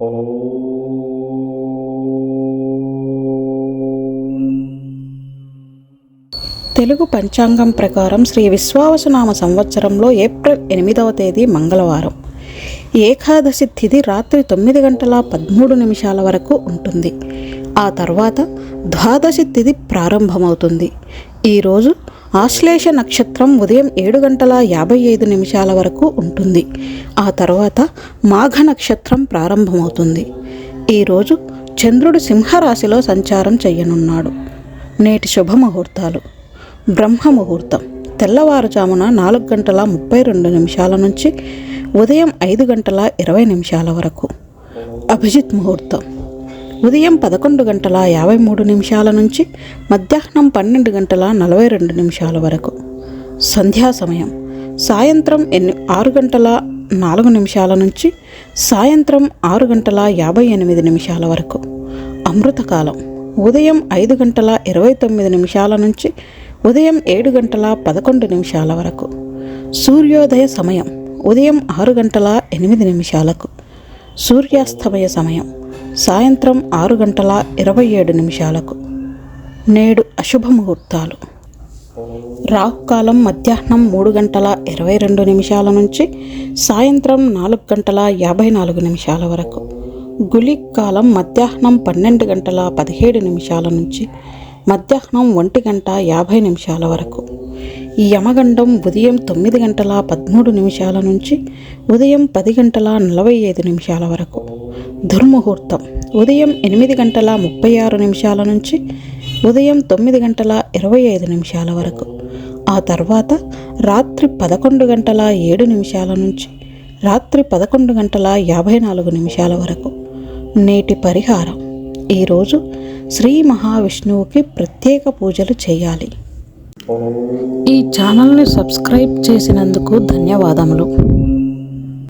తెలుగు పంచాంగం ప్రకారం శ్రీ విశ్వావసనామ సంవత్సరంలో ఏప్రిల్ ఎనిమిదవ తేదీ మంగళవారం. ఏకాదశి తిథి రాత్రి తొమ్మిది గంటల పదమూడు నిమిషాల వరకు ఉంటుంది. ఆ తర్వాత ద్వాదశి తిథి ప్రారంభమవుతుంది. ఈరోజు ఆశ్లేష నక్షత్రం ఉదయం ఏడు గంటల యాభై ఐదు నిమిషాల వరకు ఉంటుంది. ఆ తర్వాత మాఘ నక్షత్రం ప్రారంభమవుతుంది. ఈరోజు చంద్రుడు సింహరాశిలో సంచారం చేయనున్నాడు. నేటి శుభముహూర్తాలు. బ్రహ్మ ముహూర్తం తెల్లవారుజామున నాలుగు గంటల ముప్పై రెండు నిమిషాల నుంచి ఉదయం ఐదు గంటల ఇరవై నిమిషాల వరకు. అభిజిత్ ముహూర్తం. ఉదయం పదకొండు గంటల యాభై మూడు నిమిషాల నుంచి మధ్యాహ్నం పన్నెండు గంటల నలభై రెండు నిమిషాల వరకు. సంధ్యా సమయం. సాయంత్రం ఎన్ని ఆరు గంటల నాలుగు నిమిషాల నుంచి సాయంత్రం ఆరు గంటల యాభై ఎనిమిది నిమిషాల వరకు. అమృతకాలం ఉదయం ఐదు గంటల ఇరవై తొమ్మిది నిమిషాల నుంచి ఉదయం ఏడు గంటల పదకొండు నిమిషాల వరకు. సూర్యోదయ సమయం. ఉదయం ఆరు గంటల ఎనిమిది నిమిషాలకు. సూర్యాస్తమయ సమయం. సాయంత్రం ఆరు గంటల ఇరవై ఏడు నిమిషాలకు నేడు అశుభ ముహూర్తాలు రాహుకాలం మధ్యాహ్నం మూడు గంటల ఇరవై రెండు నిమిషాల నుంచి సాయంత్రం నాలుగు గంటల యాభై నాలుగు నిమిషాల వరకు గుళిక్ కాలం మధ్యాహ్నం పన్నెండు గంటల పదిహేడు నిమిషాల నుంచి మధ్యాహ్నం ఒంటి గంట యాభై నిమిషాల వరకు. ఈ యమగండం ఉదయం తొమ్మిది గంటల పదమూడు నిమిషాల నుంచి ఉదయం పది గంటల నలభై ఐదు నిమిషాల వరకు. దుర్ముహూర్తం. ఉదయం ఎనిమిది గంటల ముప్పై ఆరు నిమిషాల నుంచి ఉదయం తొమ్మిది గంటల ఇరవై ఐదు నిమిషాల వరకు. ఆ తర్వాత రాత్రి పదకొండు గంటల ఏడు నిమిషాల నుంచి రాత్రి పదకొండు గంటల యాభై నాలుగు నిమిషాల వరకు. నేటి పరిహారం. ఈరోజు శ్రీ మహావిష్ణువుకి ప్రత్యేక పూజలు చేయాలి. ఈ ఛానల్ని సబ్స్క్రైబ్ చేసినందుకు ధన్యవాదములు.